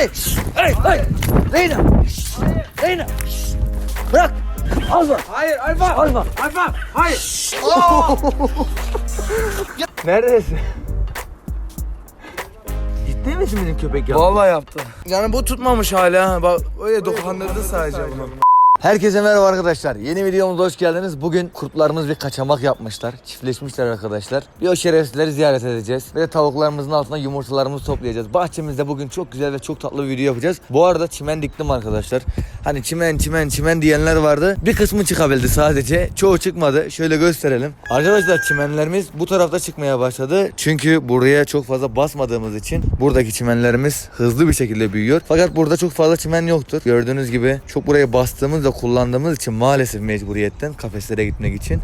Hey! Hey! Hey! Reyna! Reyna! Bırak! Alma! Hayır Alfa. Alma! Alfa. Hayır. Neredesin? Ciddi misin bizim köpek ya? Vallahi yaptı. Yani bu tutmamış hala. Bak öyle dokandırdı sadece bunu. Herkese merhaba arkadaşlar. Yeni videomuza hoş geldiniz. Bugün kurtlarımız bir kaçamak yapmışlar. Çiftleşmişler arkadaşlar. Bir o şerefsizleri ziyaret edeceğiz. Ve de tavuklarımızın altına yumurtalarımızı toplayacağız. Bahçemizde bugün çok güzel ve çok tatlı bir video yapacağız. Bu arada çimen diktim arkadaşlar. Hani çimen çimen çimen diyenler vardı. Bir kısmı çıkabildi sadece. Çoğu çıkmadı. Şöyle gösterelim. Arkadaşlar çimenlerimiz bu tarafta çıkmaya başladı. Çünkü buraya çok fazla basmadığımız için buradaki çimenlerimiz hızlı bir şekilde büyüyor. Fakat burada çok fazla çimen yoktur. Gördüğünüz gibi çok buraya bastığımız ve kullandığımız için maalesef mecburiyetten kafeslere gitmek için.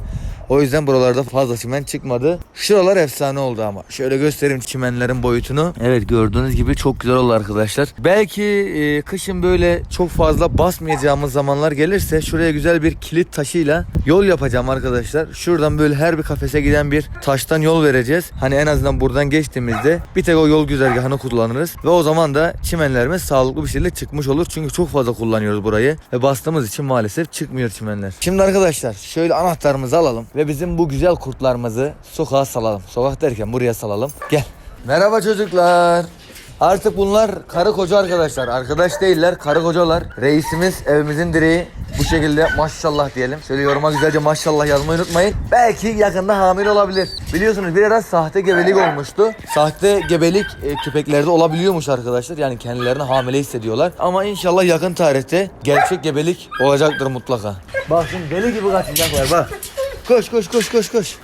O yüzden buralarda fazla çimen çıkmadı. Şuralar efsane oldu ama. Şöyle göstereyim çimenlerin boyutunu. Evet gördüğünüz gibi çok güzel oldu arkadaşlar. Belki e, kışın böyle çok fazla basmayacağımız zamanlar gelirse şuraya güzel bir kilit taşıyla yol yapacağım arkadaşlar. Şuradan böyle her bir kafese giden bir taştan yol vereceğiz. Hani en azından buradan geçtiğimizde bir tek o yol güzergahını kullanırız. Ve o zaman da çimenlerimiz sağlıklı bir şekilde çıkmış olur. Çünkü çok fazla kullanıyoruz burayı. Ve bastığımız için maalesef çıkmıyor çimenler. Şimdi arkadaşlar şöyle anahtarımızı alalım. Ve bizim bu güzel kurtlarımızı sokağa salalım. Sokak derken buraya salalım. Gel. Merhaba çocuklar. Artık bunlar karı koca arkadaşlar. Arkadaş değiller, karı kocalar. Reisimiz evimizin direği. Bu şekilde maşallah diyelim. Şöyle yoruma güzelce maşallah yazmayı unutmayın. Belki yakında hamile olabilir. Biliyorsunuz bir ara sahte gebelik olmuştu. Sahte gebelik e, köpeklerde olabiliyormuş arkadaşlar. Yani kendilerini hamile hissediyorlar. Ama inşallah yakın tarihte gerçek gebelik olacaktır mutlaka. Bak şimdi deli gibi kaçacaklar bak. Koş koş koş koş koş.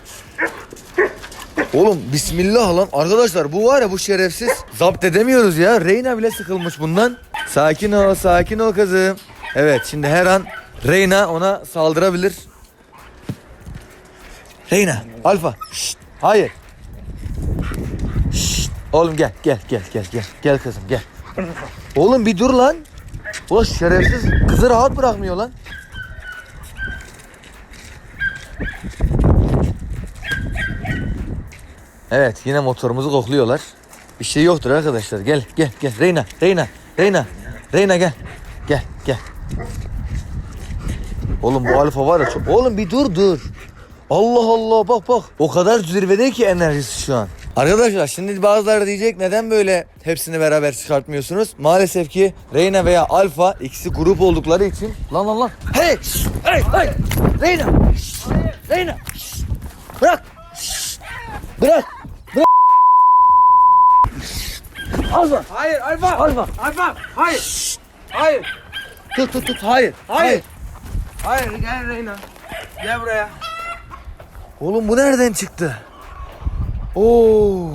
Oğlum bismillah lan. Arkadaşlar bu var ya bu şerefsiz. Zapt edemiyoruz ya. Reyna bile sıkılmış bundan. Sakin ol sakin ol kızım. Evet şimdi her an Reyna ona saldırabilir. Reyna alfa. Şşt, hayır. Şşt, oğlum gel gel gel gel gel. Gel kızım gel. Oğlum bir dur lan. Ulan şerefsiz kızı rahat bırakmıyor lan. Evet yine motorumuzu kokluyorlar. Bir şey yoktur arkadaşlar. Gel gel gel Reyna Reyna Reyna Reyna gel. Gel gel. Oğlum bu alfa var ya çok... Oğlum bir dur dur. Allah Allah bak bak. O kadar zirvede ki enerjisi şu an. Arkadaşlar şimdi bazıları diyecek neden böyle hepsini beraber çıkartmıyorsunuz? Maalesef ki Reyna veya Alfa ikisi grup oldukları için. Lan lan lan. Hey! Hey! Hey! Reyna! şşt, Reyna! Bırak! Bırak! Bırak! Alfa! Hayır Alfa. Alfa! Alfa. Hayır. Hayır. Tut tut tut hayır. Hayır. Hayır gel Reyna. Gel buraya. Oğlum bu nereden çıktı? Oo.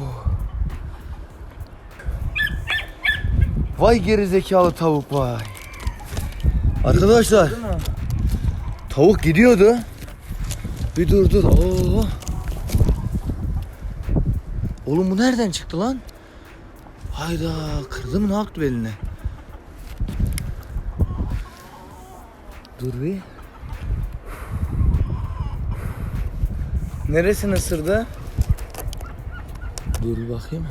Vay gerizekalı tavuk vay. Arkadaşlar tavuk gidiyordu. Bir dur dur. Oo. Oğlum bu nereden çıktı lan? Hayda kırdı mı ne yaptı beline? Dur bir. Neresini ısırdı? Dur bakayım.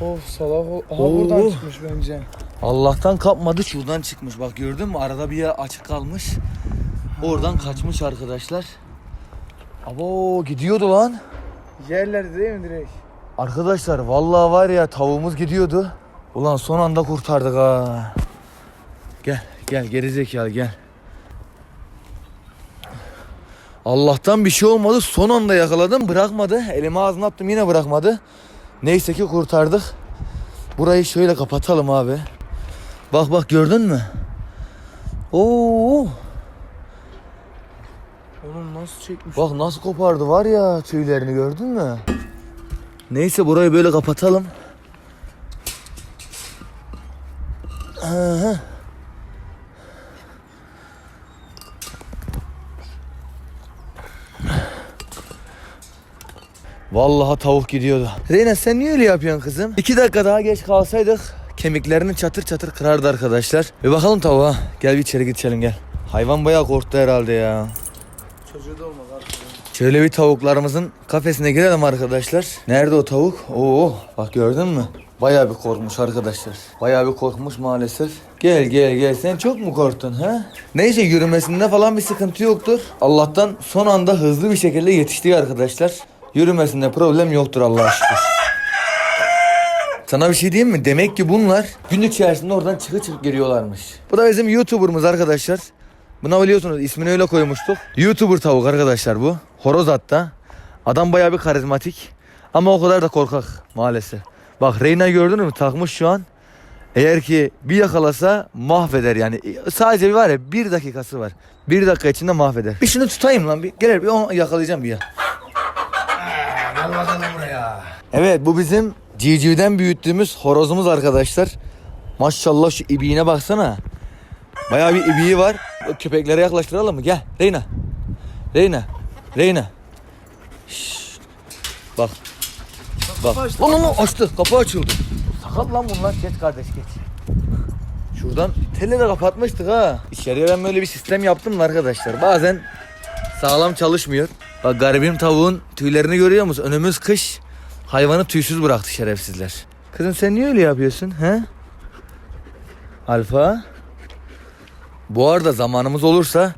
Of salak ol. Aha Oo. buradan çıkmış bence. Allah'tan kapmadı şuradan çıkmış. Bak gördün mü arada bir yer açık kalmış. Oradan kaçmış arkadaşlar. Abo gidiyordu lan. Yerlerde değil mi direkt? Arkadaşlar vallahi var ya tavuğumuz gidiyordu. Ulan son anda kurtardık ha. Gel gel gerizekalı gel. Allah'tan bir şey olmadı. Son anda yakaladım. Bırakmadı. Elimi ağzına attım yine bırakmadı. Neyse ki kurtardık. Burayı şöyle kapatalım abi. Bak bak gördün mü? Oo. Oğlum nasıl çekmiş? Bak nasıl kopardı var ya tüylerini gördün mü? Neyse burayı böyle kapatalım. Hı. Vallahi tavuk gidiyordu. Reyna sen niye öyle yapıyorsun kızım? İki dakika daha geç kalsaydık kemiklerini çatır çatır kırardı arkadaşlar. Bir bakalım tavuğa. Gel bir içeri geçelim gel. Hayvan bayağı korktu herhalde ya. Çocuğu da olmaz artık. Şöyle bir tavuklarımızın kafesine girelim arkadaşlar. Nerede o tavuk? Oo, bak gördün mü? Bayağı bir korkmuş arkadaşlar. Bayağı bir korkmuş maalesef. Gel gel gel sen çok mu korktun ha? Neyse yürümesinde falan bir sıkıntı yoktur. Allah'tan son anda hızlı bir şekilde yetiştik arkadaşlar. Yürümesinde problem yoktur Allah'a şükür. Sana bir şey diyeyim mi? Demek ki bunlar gün içerisinde oradan çıkı çıkıp geliyorlarmış. Bu da bizim YouTuber'ımız arkadaşlar. Buna biliyorsunuz ismini öyle koymuştuk. YouTuber tavuk arkadaşlar bu. Horoz hatta. Adam bayağı bir karizmatik. Ama o kadar da korkak maalesef. Bak Reyna gördün mü takmış şu an. Eğer ki bir yakalasa mahveder yani. Sadece bir var ya bir dakikası var. Bir dakika içinde mahveder. Bir şunu tutayım lan bir. Gelir bir onu yakalayacağım bir ya. Gel bakalım buraya. Evet bu bizim civcivden büyüttüğümüz horozumuz arkadaşlar. Maşallah şu ibiğine baksana. Bayağı bir ibiği var. Köpeklere yaklaştıralım mı? Gel Reyna. Reyna. Reyna. Şşş. Bak. Bak. Lan lan açtı. Kapı açıldı. Sakat lan bunlar. Geç kardeş geç. Şuradan telle de kapatmıştık ha. İçeriye ben böyle bir sistem yaptım da arkadaşlar. Bazen sağlam çalışmıyor. Bak garibim tavuğun tüylerini görüyor musun? Önümüz kış. Hayvanı tüysüz bıraktı şerefsizler. Kızım sen niye öyle yapıyorsun he? Alfa. Bu arada zamanımız olursa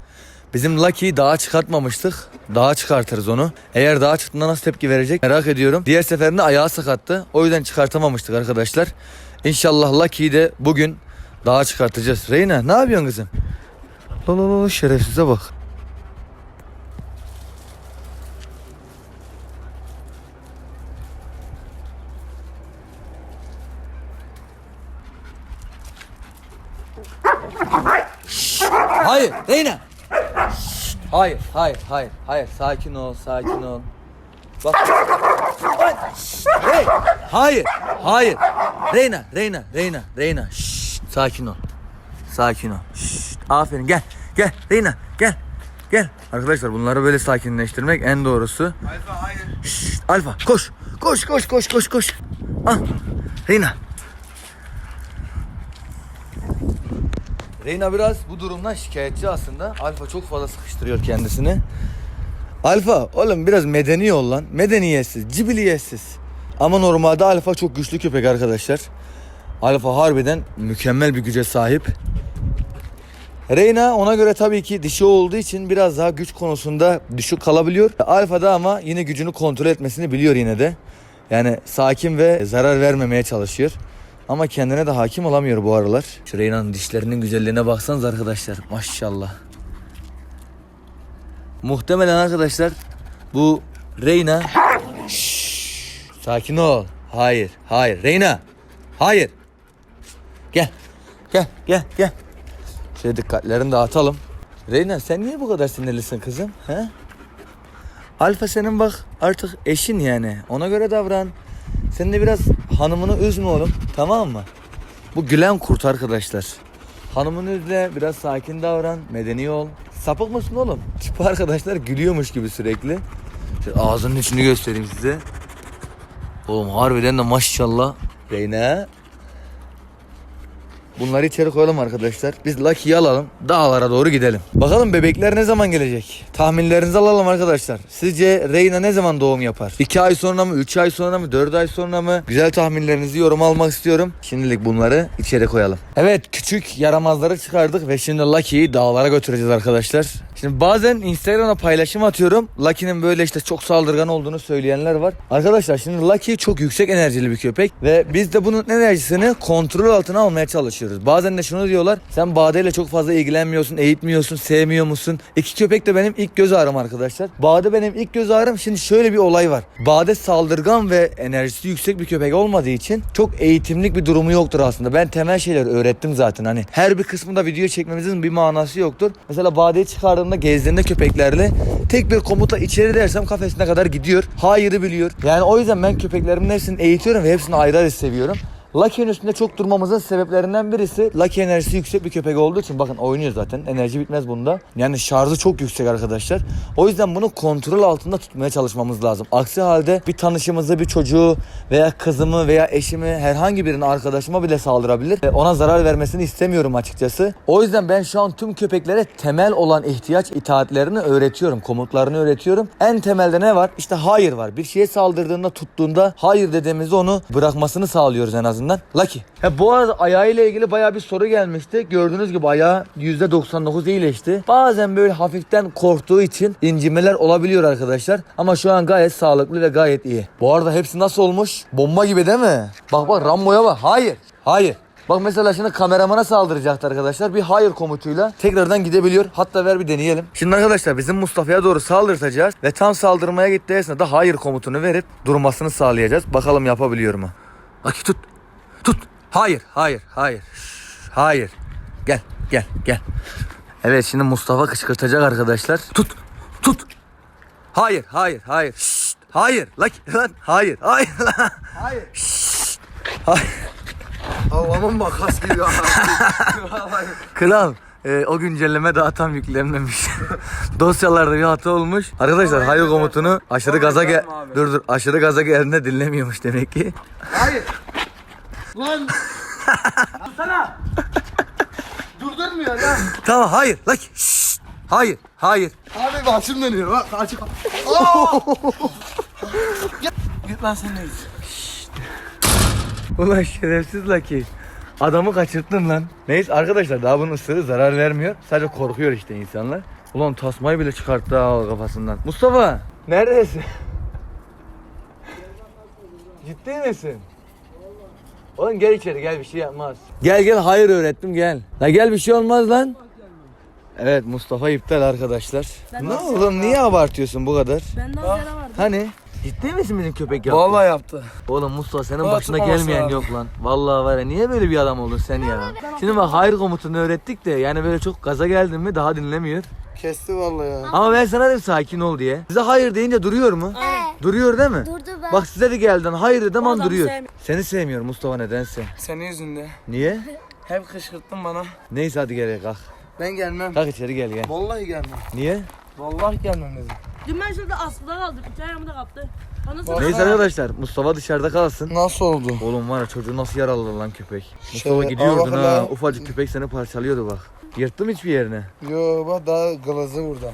bizim Lucky'yi dağa çıkartmamıştık. Dağa çıkartırız onu. Eğer dağa çıktığında nasıl tepki verecek merak ediyorum. Diğer seferinde ayağı sakattı. O yüzden çıkartamamıştık arkadaşlar. İnşallah Lucky'yi de bugün dağa çıkartacağız. Reyna ne yapıyorsun kızım? La la la şerefsize bak. Hayır Reyna. Şşt, Hayır hayır hayır hayır sakin ol sakin ol. Bak. Hey. Hayır hayır. Reyna Reyna Reyna Reyna. Şşt, sakin ol. Sakin ol. Şşt, aferin gel gel Reyna gel. Gel. Arkadaşlar bunları böyle sakinleştirmek en doğrusu. Alfa hayır. Şşt, Alfa koş. Koş koş koş koş koş. Al. Reyna. Reyna biraz bu durumdan şikayetçi aslında. Alfa çok fazla sıkıştırıyor kendisini. Alfa oğlum biraz medeni ol lan. Medeniyetsiz, cibiliyetsiz. Ama normalde Alfa çok güçlü köpek arkadaşlar. Alfa harbiden mükemmel bir güce sahip. Reyna ona göre tabii ki dişi olduğu için biraz daha güç konusunda düşük kalabiliyor. Alfa da ama yine gücünü kontrol etmesini biliyor yine de. Yani sakin ve zarar vermemeye çalışıyor. Ama kendine de hakim olamıyor bu aralar. Şu Reyna'nın dişlerinin güzelliğine baksanız arkadaşlar. Maşallah. Muhtemelen arkadaşlar bu Reyna Şşş, sakin ol. Hayır, hayır. Reyna. Hayır. Gel. Gel, gel, gel. Şöyle dikkatlerini dağıtalım. Reyna sen niye bu kadar sinirlisin kızım? He? Alfa senin bak artık eşin yani. Ona göre davran. Sen de biraz hanımını üzme oğlum. Tamam mı? Bu gülen kurt arkadaşlar. Hanımını üzle, biraz sakin davran, medeni ol. Sapık mısın oğlum? Tipi arkadaşlar gülüyormuş gibi sürekli. Şöyle ağzının içini göstereyim size. Oğlum harbiden de maşallah. Reyna. Bunları içeri koyalım arkadaşlar. Biz Lucky'yi alalım. Dağlara doğru gidelim. Bakalım bebekler ne zaman gelecek? Tahminlerinizi alalım arkadaşlar. Sizce Reyna ne zaman doğum yapar? 2 ay sonra mı? 3 ay sonra mı? 4 ay sonra mı? Güzel tahminlerinizi yorum almak istiyorum. Şimdilik bunları içeri koyalım. Evet küçük yaramazları çıkardık ve şimdi Lucky'yi dağlara götüreceğiz arkadaşlar. Şimdi bazen Instagram'a paylaşım atıyorum. Lucky'nin böyle işte çok saldırgan olduğunu söyleyenler var. Arkadaşlar şimdi Lucky çok yüksek enerjili bir köpek ve biz de bunun enerjisini kontrol altına almaya çalışıyoruz. Bazen de şunu diyorlar. Sen Bade ile çok fazla ilgilenmiyorsun, eğitmiyorsun, sevmiyor musun? İki köpek de benim ilk göz ağrım arkadaşlar. Bade benim ilk göz ağrım. Şimdi şöyle bir olay var. Bade saldırgan ve enerjisi yüksek bir köpek olmadığı için çok eğitimlik bir durumu yoktur aslında. Ben temel şeyler öğrettim zaten. Hani her bir kısmında video çekmemizin bir manası yoktur. Mesela Bade'yi çıkardığımda gezdiğinde köpeklerle tek bir komuta içeri dersem kafesine kadar gidiyor. Hayırı biliyor. Yani o yüzden ben köpeklerimin hepsini eğitiyorum ve hepsini ayrı ayrı seviyorum. Lucky'nin üstünde çok durmamızın sebeplerinden birisi Lucky enerjisi yüksek bir köpek olduğu için bakın oynuyor zaten. Enerji bitmez bunda. Yani şarjı çok yüksek arkadaşlar. O yüzden bunu kontrol altında tutmaya çalışmamız lazım. Aksi halde bir tanışımızı, bir çocuğu veya kızımı veya eşimi herhangi birinin arkadaşıma bile saldırabilir. E, Ona zarar vermesini istemiyorum açıkçası. O yüzden ben şu an tüm köpeklere temel olan ihtiyaç itaatlerini öğretiyorum. Komutlarını öğretiyorum. En temelde ne var? İşte hayır var. Bir şeye saldırdığında tuttuğunda hayır dediğimizde onu bırakmasını sağlıyoruz en azından. Lucky. Ha, bu arada ayağıyla ilgili bayağı bir soru gelmişti. Gördüğünüz gibi ayağı %99 iyileşti. Bazen böyle hafiften korktuğu için incimeler olabiliyor arkadaşlar. Ama şu an gayet sağlıklı ve gayet iyi. Bu arada hepsi nasıl olmuş? Bomba gibi değil mi? Bak bak Rambo'ya bak. Hayır. Hayır. Bak mesela şimdi kameramana saldıracaktı arkadaşlar. Bir hayır komutuyla tekrardan gidebiliyor. Hatta ver bir deneyelim. Şimdi arkadaşlar bizim Mustafa'ya doğru saldırtacağız. Ve tam saldırmaya gittiği esnada hayır komutunu verip durmasını sağlayacağız. Bakalım yapabiliyor mu? Bak tut. Tut. Hayır, hayır, hayır. Hayır. Gel, gel, gel. Evet şimdi Mustafa kışkırtacak arkadaşlar. Tut. Tut. Hayır, hayır, hayır. Şşt, hayır. Lan, lan, hayır, hayır lan. Hayır. Şşt, hayır. Allah'ımın makas gibi ya. Kral e, o güncelleme daha tam yüklenmemiş. Dosyalarda bir hata olmuş. Arkadaşlar hayır komutunu aşırı gaza gel dur dur aşırı gaza geldiğinde dinlemiyormuş demek ki. Hayır. Lan. Sana. Durdurmuyor lan. Tamam hayır. Lan şşt, hayır hayır. Abi başım dönüyor bak açık. Git lan sen neyiz? Ulan şerefsiz Lucky. Adamı kaçırttın lan. Neyse arkadaşlar daha bunun ısırığı zarar vermiyor. Sadece korkuyor işte insanlar. Ulan tasmayı bile çıkarttı ha kafasından. Mustafa neredesin? Ciddi misin? Oğlum gel içeri gel bir şey yapmaz. Gel gel hayır öğrettim gel. La gel bir şey olmaz lan. Evet Mustafa iptal arkadaşlar. Ben ne oğlum niye abartıyorsun bu kadar? Bende az yara vardı. Hani? Ciddi misin bizim köpek yaptı? Vallahi yaptı. Oğlum Mustafa senin Bana başına gelmeyen lazım. yok lan. Vallahi var ya niye böyle bir adam oldun sen ya? Şimdi bak hayır komutunu öğrettik de yani böyle çok gaza geldin mi daha dinlemiyor. Kesti vallahi ya. Ama ben sana dedim sakin ol diye. Size hayır deyince duruyor mu? Evet. Duruyor değil mi? Durdu ben. Bak size de geldin hayır dedim an duruyor. sevmiyorum. Seni sevmiyor Mustafa nedense. Senin yüzünde. Niye? Hep kışkırttın bana. Neyse hadi gel kalk. Ben gelmem. Kalk içeri gel gel. Vallahi gelmem. Niye? Vallahi gelmem dedim. Dün ben şurada askıda kaldım. İki ayağımı da kaptı. Bana sonra Neyse arkadaşlar Mustafa dışarıda kalsın. Nasıl oldu? Oğlum var ya çocuğu nasıl yaraladı lan köpek. Mustafa Şöyle, gidiyordun ha. Ufacık köpek seni parçalıyordu bak. Yırttım hiçbir yerine. Yo bak daha gılazı burada.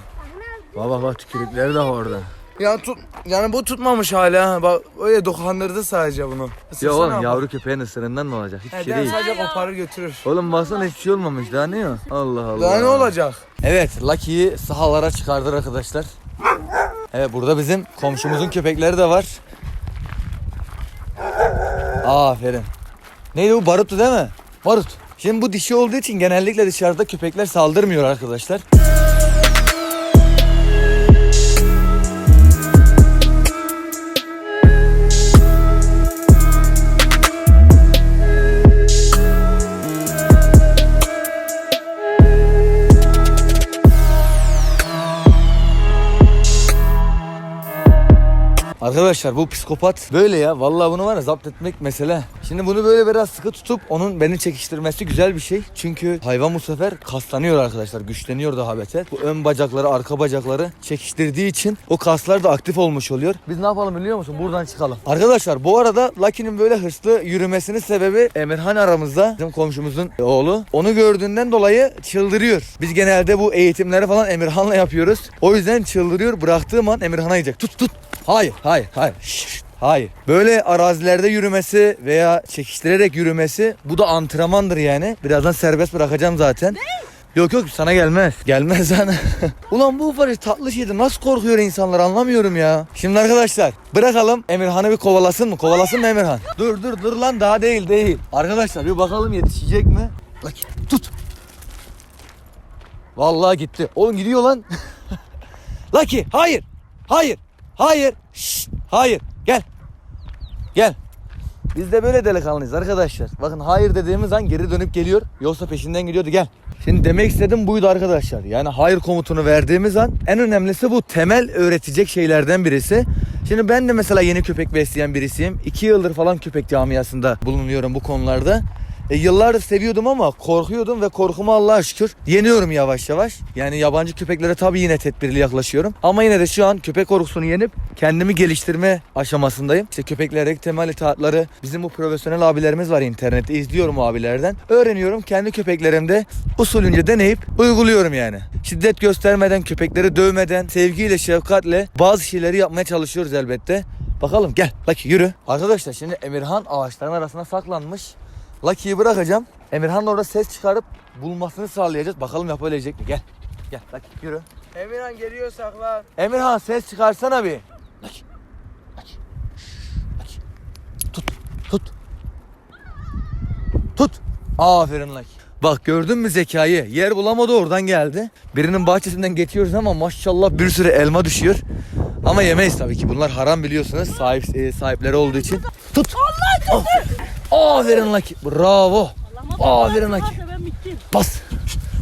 Bak bak tükürükleri de orada. Yani tut yani bu tutmamış hala. Bak öyle dokandırdı sadece bunu. Ya oğlum bak. yavru köpeğin ısırından mı olacak? Hiçbir şey değil, değil. sadece koparır götürür. Oğlum baksana hiçbir şey olmamış daha ne ya? Allah Allah. Daha ne olacak? Evet Lucky'yi sahalara çıkardık arkadaşlar. Evet burada bizim komşumuzun köpekleri de var. Aferin. Neydi bu baruttu değil mi? Barut. Şimdi bu dişi olduğu için genellikle dışarıda köpekler saldırmıyor arkadaşlar. Arkadaşlar bu psikopat böyle ya. Vallahi bunu var ya zapt etmek mesele. Şimdi bunu böyle biraz sıkı tutup onun beni çekiştirmesi güzel bir şey. Çünkü hayvan bu sefer kaslanıyor arkadaşlar. Güçleniyor daha beter. Bu ön bacakları, arka bacakları çekiştirdiği için o kaslar da aktif olmuş oluyor. Biz ne yapalım biliyor musun? Buradan çıkalım. Arkadaşlar bu arada Lucky'nin böyle hırslı yürümesinin sebebi Emirhan aramızda. Bizim komşumuzun oğlu. Onu gördüğünden dolayı çıldırıyor. Biz genelde bu eğitimleri falan Emirhan'la yapıyoruz. O yüzden çıldırıyor. Bıraktığım an Emirhan'a yiyecek. Tut tut. Hayır, hayır, hayır. Şşş, hayır. Böyle arazilerde yürümesi veya çekiştirerek yürümesi bu da antrenmandır yani. Birazdan serbest bırakacağım zaten. Yok yok sana gelmez. Gelmez sana. Ulan bu ufacık tatlı şeydi nasıl korkuyor insanlar anlamıyorum ya. Şimdi arkadaşlar bırakalım Emirhan'ı bir kovalasın mı? Kovalasın mı Emirhan? Dur dur dur lan daha değil değil. Arkadaşlar bir bakalım yetişecek mi? Lucky, tut. Vallahi gitti. Oğlum gidiyor lan. Lucky hayır. Hayır. Hayır. Şşt, hayır. Gel. Gel. Biz de böyle delikanlıyız arkadaşlar. Bakın hayır dediğimiz an geri dönüp geliyor. Yoksa peşinden gidiyordu gel. Şimdi demek istedim buydu arkadaşlar. Yani hayır komutunu verdiğimiz an en önemlisi bu temel öğretecek şeylerden birisi. Şimdi ben de mesela yeni köpek besleyen birisiyim. 2 yıldır falan köpek camiasında bulunuyorum bu konularda. E, yıllardır seviyordum ama korkuyordum ve korkumu Allah'a şükür yeniyorum yavaş yavaş. Yani yabancı köpeklere tabii yine tedbirli yaklaşıyorum. Ama yine de şu an köpek korkusunu yenip kendimi geliştirme aşamasındayım. İşte köpeklere temel itaatları bizim bu profesyonel abilerimiz var internette izliyorum abilerden. Öğreniyorum kendi köpeklerimde usulünce deneyip uyguluyorum yani. Şiddet göstermeden, köpekleri dövmeden, sevgiyle, şefkatle bazı şeyleri yapmaya çalışıyoruz elbette. Bakalım gel Lucky yürü. Arkadaşlar şimdi Emirhan ağaçların arasına saklanmış. Lucky'yi bırakacağım. Emirhan orada ses çıkarıp bulmasını sağlayacağız. Bakalım yapabilecek mi? Gel. Gel Lucky yürü. Emirhan geliyor saklan. Emirhan ses çıkarsana bir. Lucky. Lucky. Lucky. Tut. Tut. Tut. Aferin Lucky. Bak gördün mü zekayı? Yer bulamadı oradan geldi. Birinin bahçesinden geçiyoruz ama maşallah bir sürü elma düşüyor. Ama yemeyiz tabii ki. Bunlar haram biliyorsunuz. Sahip, e, sahipleri olduğu için. Tut. Allah Aferin Lucky. Bravo. Aferin Lucky. Bas.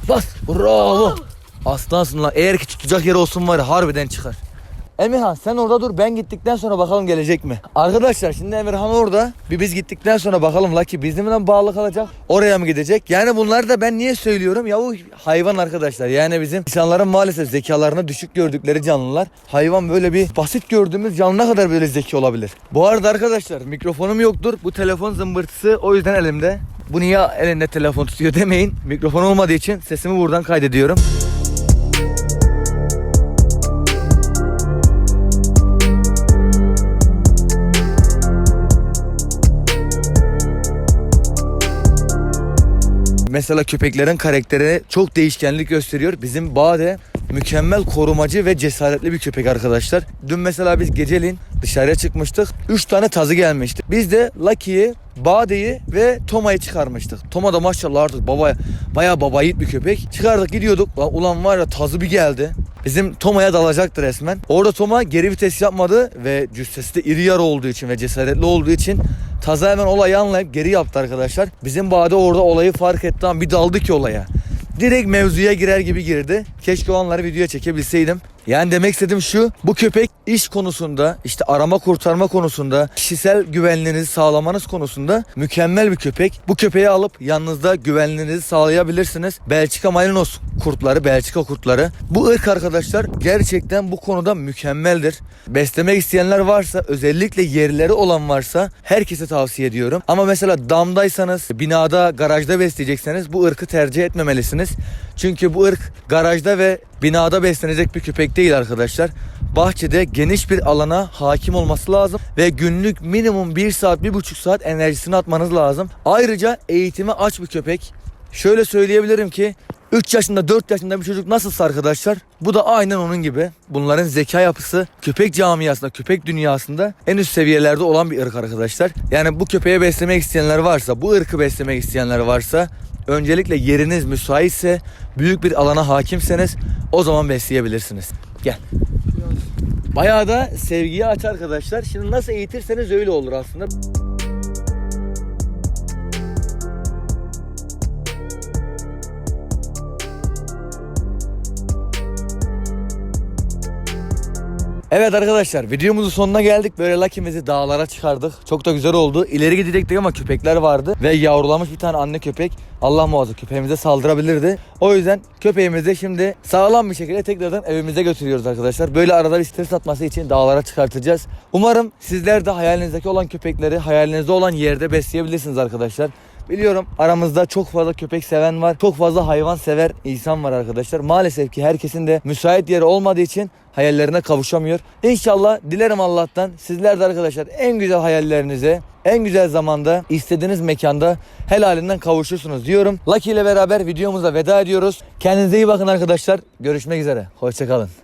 Bas. Bravo. Aslansın lan. Eğer ki tutacak yer olsun var ya harbiden çıkar. Emirhan sen orada dur ben gittikten sonra bakalım gelecek mi? Arkadaşlar şimdi Emirhan orada. Bir biz gittikten sonra bakalım Lucky bizimle bağlı kalacak. Oraya mı gidecek? Yani bunları da ben niye söylüyorum? Ya bu hayvan arkadaşlar. Yani bizim insanların maalesef zekalarını düşük gördükleri canlılar. Hayvan böyle bir basit gördüğümüz canlı kadar böyle zeki olabilir? Bu arada arkadaşlar mikrofonum yoktur. Bu telefon zımbırtısı o yüzden elimde. Bu niye elinde telefon tutuyor demeyin. Mikrofon olmadığı için sesimi buradan kaydediyorum. Mesela köpeklerin karakteri çok değişkenlik gösteriyor. Bizim Bade mükemmel korumacı ve cesaretli bir köpek arkadaşlar. Dün mesela biz geceliğin dışarıya çıkmıştık. 3 tane tazı gelmişti. Biz de Lucky'yi, Bade'yi ve Toma'yı çıkarmıştık. Toma da maşallah artık baba, bayağı baba yiğit bir köpek. Çıkardık gidiyorduk. Lan Ulan var ya tazı bir geldi. Bizim Toma'ya dalacaktı resmen. Orada Toma geri vites yapmadı ve cüssesi de iri yarı olduğu için ve cesaretli olduğu için Taza hemen olayı anlayıp geri yaptı arkadaşlar. Bizim Bade orada olayı fark etti ama bir daldı ki olaya. Direkt mevzuya girer gibi girdi. Keşke o anları videoya çekebilseydim. Yani demek istediğim şu. Bu köpek iş konusunda, işte arama kurtarma konusunda, kişisel güvenliğinizi sağlamanız konusunda mükemmel bir köpek. Bu köpeği alıp yanınızda güvenliğinizi sağlayabilirsiniz. Belçika Malinois kurtları, Belçika kurtları. Bu ırk arkadaşlar gerçekten bu konuda mükemmeldir. Beslemek isteyenler varsa, özellikle yerleri olan varsa herkese tavsiye ediyorum. Ama mesela damdaysanız, binada, garajda besleyecekseniz bu ırkı tercih etmemelisiniz. Çünkü bu ırk garajda ve binada beslenecek bir köpek değil arkadaşlar. Bahçede geniş bir alana hakim olması lazım ve günlük minimum 1 saat 1,5 saat enerjisini atmanız lazım. Ayrıca eğitimi aç bir köpek. Şöyle söyleyebilirim ki 3 yaşında 4 yaşında bir çocuk nasılsa arkadaşlar bu da aynen onun gibi. Bunların zeka yapısı köpek camiasında, köpek dünyasında en üst seviyelerde olan bir ırk arkadaşlar. Yani bu köpeği beslemek isteyenler varsa, bu ırkı beslemek isteyenler varsa öncelikle yeriniz müsaitse, büyük bir alana hakimseniz o zaman besleyebilirsiniz. Gel. Bayağı da sevgiyi aç arkadaşlar. Şimdi nasıl eğitirseniz öyle olur aslında. Evet arkadaşlar videomuzun sonuna geldik. Böyle Lucky'mizi dağlara çıkardık. Çok da güzel oldu. İleri gidecektik ama köpekler vardı. Ve yavrulamış bir tane anne köpek. Allah muhafaza köpeğimize saldırabilirdi. O yüzden köpeğimizi şimdi sağlam bir şekilde tekrardan evimize götürüyoruz arkadaşlar. Böyle arada bir stres atması için dağlara çıkartacağız. Umarım sizler de hayalinizdeki olan köpekleri hayalinizde olan yerde besleyebilirsiniz arkadaşlar. Biliyorum aramızda çok fazla köpek seven var. Çok fazla hayvan sever insan var arkadaşlar. Maalesef ki herkesin de müsait yeri olmadığı için hayallerine kavuşamıyor. İnşallah dilerim Allah'tan sizler de arkadaşlar en güzel hayallerinize en güzel zamanda istediğiniz mekanda helalinden kavuşursunuz diyorum. Lucky ile beraber videomuza veda ediyoruz. Kendinize iyi bakın arkadaşlar. Görüşmek üzere. Hoşçakalın.